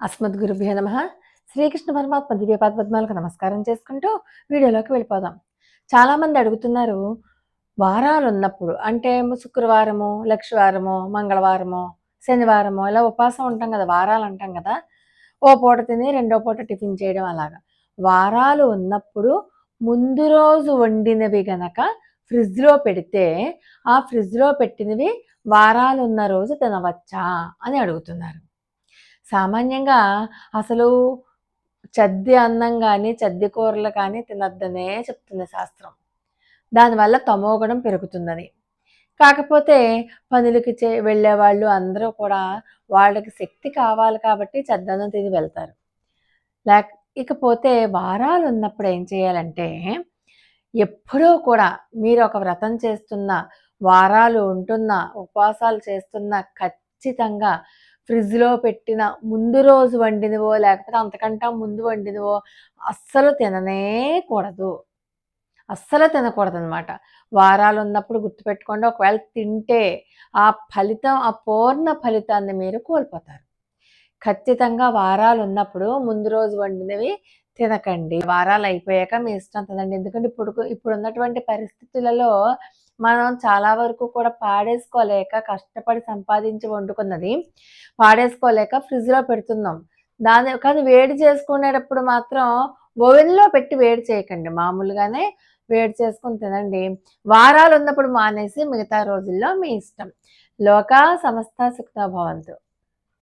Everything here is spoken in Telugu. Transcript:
అస్మద్గురుభ్యో నమ. శ్రీకృష్ణ పరమాత్మ దివ్యపాద పద్మాలకు నమస్కారం చేసుకుంటూ వీడియోలోకి వెళ్ళిపోదాం. చాలామంది అడుగుతున్నారు వారాలు ఉన్నప్పుడు అంటే శుక్రవారము లక్షవారము మంగళవారము శనివారము ఇలా ఉపాసం ఉంటాం కదా వారాలు అంటాం కదా ఓ పూట తిని రెండో పూట టిఫిన్ చేయడం అలాగా. వారాలు ఉన్నప్పుడు ముందు రోజు వండినవి గనక ఫ్రిడ్జ్లో పెడితే ఆ ఫ్రిడ్జ్లో పెట్టినవి వారాలు ఉన్న రోజు తినవచ్చా? అని అడుగుతున్నారు. సామాన్యంగా అసలు చద్ది అన్నం కానీ చద్ది కూరలు కానీ తినద్దనే చెప్తుంది శాస్త్రం. దానివల్ల తమోగుణం పెరుగుతుందని. కాకపోతే పనులకి చే వెళ్ళేవాళ్ళు అందరూ కూడా వాళ్ళకి శక్తి కావాలి కాబట్టి చద్దన్నం తిని వెళ్తారు. లేక ఇకపోతే వారాలు ఉన్నప్పుడు ఏం చేయాలంటే ఎప్పుడూ కూడా మీరు ఒక వ్రతం చేస్తున్న వారాలు ఉంటున్న ఉపవాసాలు చేస్తున్న ఖచ్చితంగా ఫ్రిడ్జ్లో పెట్టిన ముందు రోజు వండినవో లేకపోతే అంతకంటే ముందు వండినవో అస్సలు తిననే కూడదు. అస్సలు తినకూడదు అనమాట వారాలు ఉన్నప్పుడు గుర్తుపెట్టుకోండి ఒకవేళ తింటే ఆ ఫలితం ఆ పూర్ణ ఫలితాన్ని మీరు కోల్పోతారు. ఖచ్చితంగా వారాలు ఉన్నప్పుడు ముందు రోజు వండినవి తినకండి. వారాలు అయిపోయాక మీ ఇష్టం తినండి ఎందుకంటే ఇప్పుడు ఇప్పుడు ఉన్నటువంటి పరిస్థితులలో మనం చాలా వరకు కూడా పాడేసుకోలేక కష్టపడి సంపాదించి వండుకున్నది పాడేసుకోలేక ఫ్రిడ్జ్లో పెడుతున్నాం. దాని కానీ వేడి చేసుకునేటప్పుడు మాత్రం ఓవెన్లో పెట్టి వేడి చేయకండి. మామూలుగానే వేడి చేసుకుని తినండి. వారాలు ఉన్నప్పుడు మానేసి మిగతా రోజుల్లో మీ ఇష్టం. లోక సమస్త సుఖభవంతు